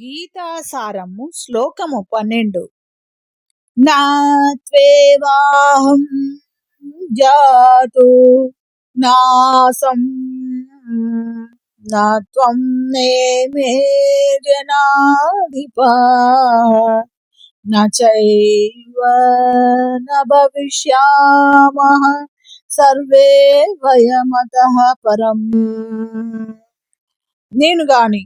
గీతాసారము శ్లోకము పన్నెండు. నాహం జాతు నాసం నాత్వం నేమే జనాధిపా నైవ న భవిష్యామః సర్వే వయమత పరం. నేను గాని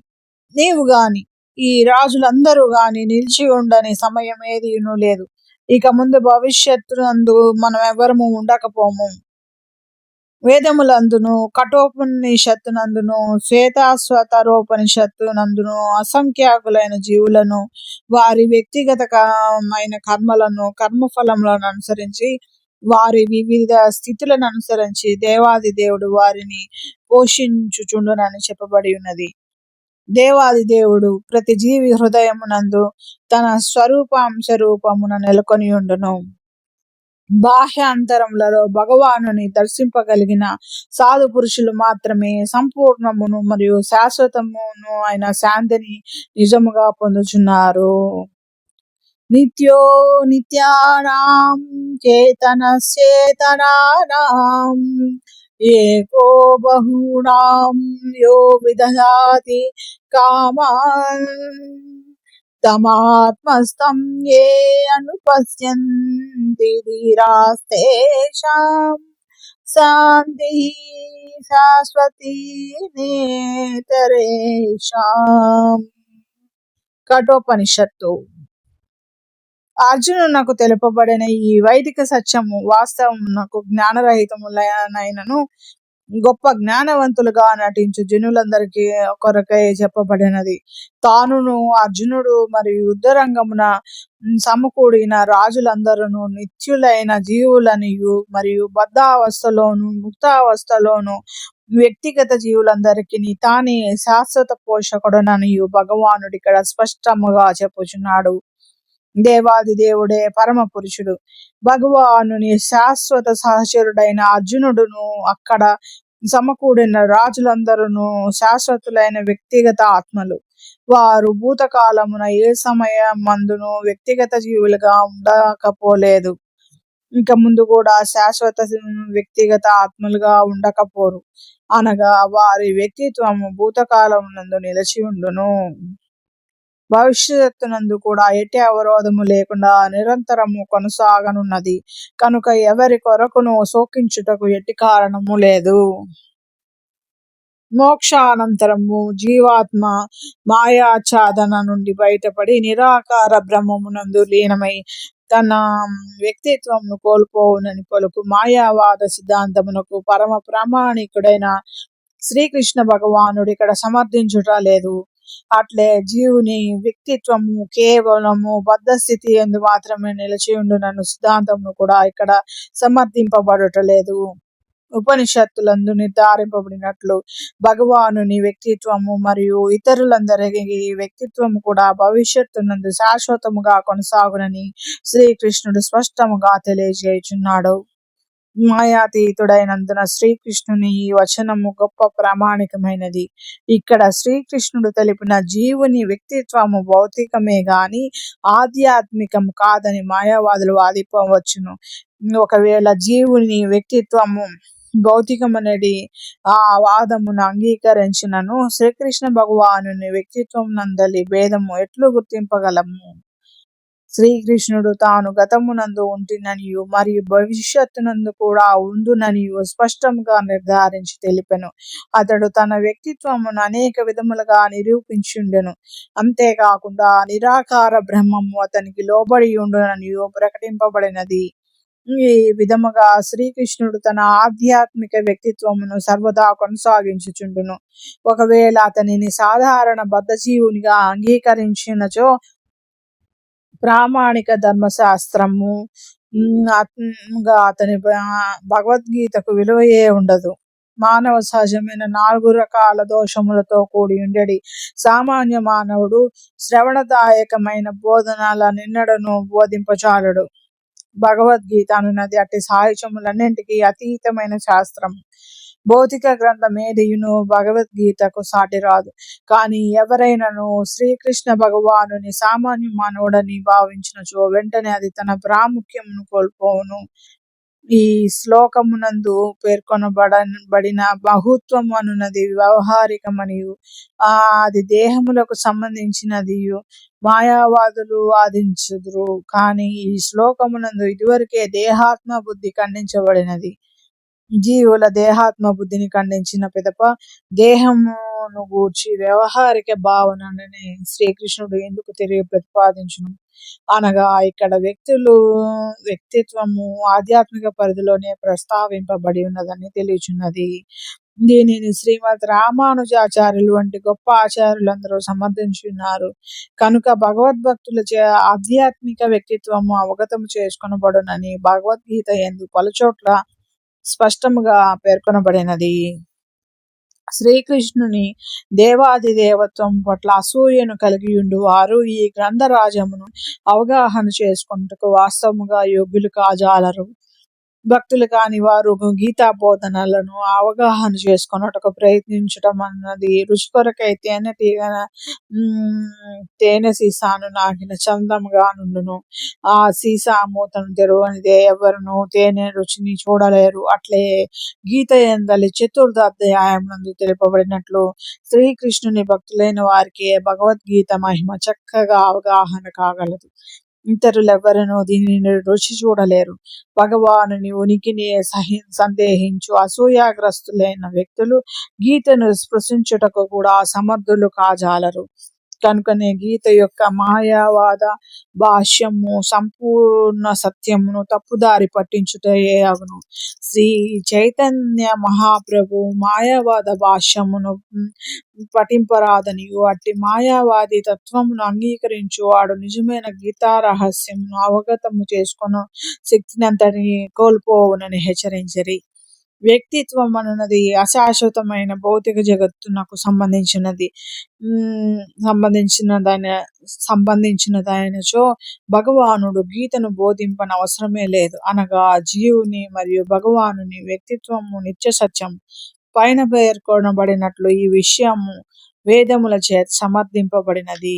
నీవు గాని ఈ రాజులందరూ గాని నిలిచి ఉండని సమయం ఏదీను లేదు. ఇక ముందు భవిష్యత్తునందు మనం ఎవరము ఉండకపోము. వేదములందును కఠోపనిషత్తునందును శ్వేతాశ్వతరోపనిషత్తునందును అసంఖ్యాకులైన జీవులను వారి వ్యక్తిగతమైన కర్మలను కర్మఫలములను అనుసరించి వారి వివిధ స్థితులను అనుసరించి దేవాది దేవుడు వారిని పోషించుచుండునని చెప్పబడి ఉన్నది. దేవాది దేవుడు ప్రతి జీవి హృదయమునందు తన స్వరూపాంశ రూపమున నెలకొని ఉండును. బాహ్యాంతరములలో భగవానుని దర్శింపగలిగిన సాధు పురుషులు మాత్రమే సంపూర్ణమును మరియు శాశ్వతమును అయిన శాంతిని నిజముగా పొందుచున్నారు. నిత్యో నిత్యానాం చేతనచేతనానాం ఏకో బహూనాం యో విదధాతి కామాన్. తమాత్మస్థం ఏ అనుపశ్యంతి ధీరాస్తేషాం. శాంతి శాశ్వతి నేతరేషాం. అర్జును నాకు తెలుపబడిన ఈ వైదిక సత్యము వాస్తవం నాకు జ్ఞానరహితములైనను గొప్ప జ్ఞానవంతులుగా నటించు జనులందరికీ కొరకై చెప్పబడినది. తానును అర్జునుడు మరియు యుద్ధరంగమున సమకూడిన రాజులందరూ నిత్యులైన జీవులనియు మరియు బద్ధావస్థలోను ముక్తావస్థలోను వ్యక్తిగత జీవులందరికీ తానే శాశ్వత పోషకుడననియు భగవానుడు ఇక్కడ స్పష్టముగా చెప్పుచున్నాడు. దేవాది దేవుడే పరమ పురుషుడు. భగవానుని శాశ్వత సహచరుడైన అర్జునుడును అక్కడ సమకూడిన రాజులందరూ శాశ్వతులైన వ్యక్తిగత ఆత్మలు. వారు భూతకాలమున ఏ సమయం మందును వ్యక్తిగత జీవులుగా ఉండకపోలేదు. ఇంకా ముందు కూడా శాశ్వత వ్యక్తిగత ఆత్మలుగా ఉండకపోరు. అనగా వారి వ్యక్తిత్వము భూతకాలం నందు నిలిచి ఉండును. భవిష్యత్తునందు కూడా ఎట్టి అవరోధము లేకుండా నిరంతరము కొనసాగనున్నది. కనుక ఎవరి కొరకును శోకించుటకు ఎట్టి కారణము లేదు. మోక్షానంతరము జీవాత్మ మాయాఛాదన నుండి బయటపడి నిరాకార బ్రహ్మమునందు లీనమై తన వ్యక్తిత్వంను కోల్పోవునని పలుకు మాయావాద సిద్ధాంతమునకు పరమ ప్రామాణికుడైన శ్రీకృష్ణ భగవానుడు ఇక్కడ సమర్థించుట లేదు. అట్లే జీవుని వ్యక్తిత్వము కేవలము బద్ధస్థితి ఎందు మాత్రమే నిలిచి ఉండునను సిద్ధాంతమును కూడా ఇక్కడ సమర్థింపబడటలేదు. ఉపనిషత్తులందు నిర్ధారింపబడినట్లు భగవానుని వ్యక్తిత్వము మరియు ఇతరులందరి వ్యక్తిత్వము కూడా భవిష్యత్తునందు శాశ్వతముగా కొనసాగునని శ్రీకృష్ణుడు స్పష్టముగా తెలియజేయుచున్నాడు. మాయాతీతుడైనందున శ్రీకృష్ణుని ఈ వచనము గొప్ప ప్రామాణికమైనది. ఇక్కడ శ్రీకృష్ణుడు తెలిపిన జీవుని వ్యక్తిత్వము భౌతికమే గాని ఆధ్యాత్మికం కాదని మాయావాదులు వాదిపోవచ్చును. ఒకవేళ జీవుని వ్యక్తిత్వము భౌతికమనేది ఆ వాదమును అంగీకరించినను శ్రీకృష్ణ భగవానుని వ్యక్తిత్వం నందలి భేదము ఎట్లు గుర్తింపగలము? శ్రీకృష్ణుడు తాను గతమునందు ఉంటుననియు మరియు భవిష్యత్తునందు కూడా ఉండుననియు స్పష్టంగా నిర్ధారించి తెలిపెను. అతడు తన వ్యక్తిత్వమును అనేక విధములుగా నిరూపించుండెను. అంతేకాకుండా నిరాకార బ్రహ్మము అతనికి లోబడి ఉండుననియు ప్రకటింపబడినది. ఈ విధముగా శ్రీకృష్ణుడు తన ఆధ్యాత్మిక వ్యక్తిత్వమును సర్వదా కొనసాగించుచుండును. ఒకవేళ అతనిని సాధారణ బద్ధజీవునిగా అంగీకరించినచో ప్రామాణిక ధర్మశాస్త్రము అతని భగవద్గీతకు విలువయే ఉండదు. మానవ సహజమైన నాలుగు రకాల దోషములతో కూడి ఉండేది సామాన్య మానవుడు శ్రవణదాయకమైన బోధనల నిన్నడను బోధింపచాలడు భగవద్గీత అనున్నది అట్టి సాహిత్యములన్నింటికి అతీతమైన శాస్త్రం. భౌతిక గ్రంథం ఏదియును భగవద్గీతకు సాటి రాదు. కానీ ఎవరైనాను శ్రీకృష్ణ భగవానుని సామాన్య మానవుడని భావించినచో వెంటనే అది తన ప్రాముఖ్యమును కోల్పోవును. ఈ శ్లోకమునందు పేర్కొనబడబడిన బహుత్వం అనున్నది వ్యవహారికమనియు ఆ అది దేహములకు సంబంధించినది మాయావాదులు వాదించుదురు. కానీ ఈ శ్లోకమునందు ఇదివరకే దేహాత్మ బుద్ధి ఖండించబడినది. జీవుల దేహాత్మ బుద్ధిని ఖండించిన పిదప దేహమును గూర్చి వ్యవహారిక భావనని శ్రీకృష్ణుడు ఎందుకు తిరిగి ప్రతిపాదించును? అనగా ఇక్కడ వ్యక్తులు వ్యక్తిత్వము ఆధ్యాత్మిక పరిధిలోనే ప్రస్తావింపబడి ఉన్నదని తెలియచున్నది. దీనిని శ్రీమద్ రామానుజాచార్యులు వంటి గొప్ప ఆచార్యులందరూ సమర్థించున్నారు. కనుక భగవద్భక్తుల చే ఆధ్యాత్మిక వ్యక్తిత్వము అవగతము చేసుకొనబడునని భగవద్గీత ఎందు పలుచోట్ల స్పష్టముగా పేర్కొనబడినది. శ్రీకృష్ణుని దేవాది దేవత్వం పట్ల అసూయను కలిగి ఉండు వారు ఈ గ్రంథరాజమును అవగాహన చేసుకుంటకు వాస్తవముగా యోగ్యులు కాజాలరు. భక్తులు కాని వారు గీతా బోధనలను అవగాహన చేసుకున్నట్టు ప్రయత్నించటం అన్నది రుచి కొరకై తేనె తీగన ఉమ్, తేనె సీసాను నాకిన చందముగా నుండును. ఆ సీసా మూతను తెరవనిదే ఎవరును తేనె రుచిని చూడలేరు. అట్లే గీత ఎందలి చతుర్థ అధ్యాయమునందు తెలుపబడినట్లు శ్రీకృష్ణుని భక్తులైన వారికి భగవద్గీత మహిమ చక్కగా అవగాహన కాగలదు. ఇతరులెవరను దీనిని రుచి చూడలేరు. భగవానుని ఉనికిని సహి సందేహించు. అసూయాగ్రస్తులైన వ్యక్తులు గీతను స్పృశించుటకు కూడా సమర్థులు కాజాలరు. కనుకనే గీత యొక్క మాయావాద భాష్యము సంపూర్ణ సత్యమును తప్పుదారి పట్టించుటయే అగును శ్రీ చైతన్య మహాప్రభు మాయావాద భాష్యమును ఉమ్, పఠింపరాదనియు అట్టి మాయావాది తత్వమును అంగీకరించు. వాడు నిజమైన గీతా రహస్యమును అవగతము చేసుకొను శక్తినంతని కోల్పోవునని హెచ్చరించరి. వ్యక్తిత్వం అనున్నది అశాశ్వతమైన భౌతిక జగత్తునకు సంబంధించినది. సంబంధించిన సంబంధించినదైన సంబంధించినదైనచో భగవానుడు గీతను బోధింపన అవసరమే లేదు. అనగా జీవుని మరియు భగవానుని వ్యక్తిత్వము నిత్య సత్యం పైన పేర్కొనబడినట్లు ఈ విషయము వేదముల చేత సమర్థింపబడినది.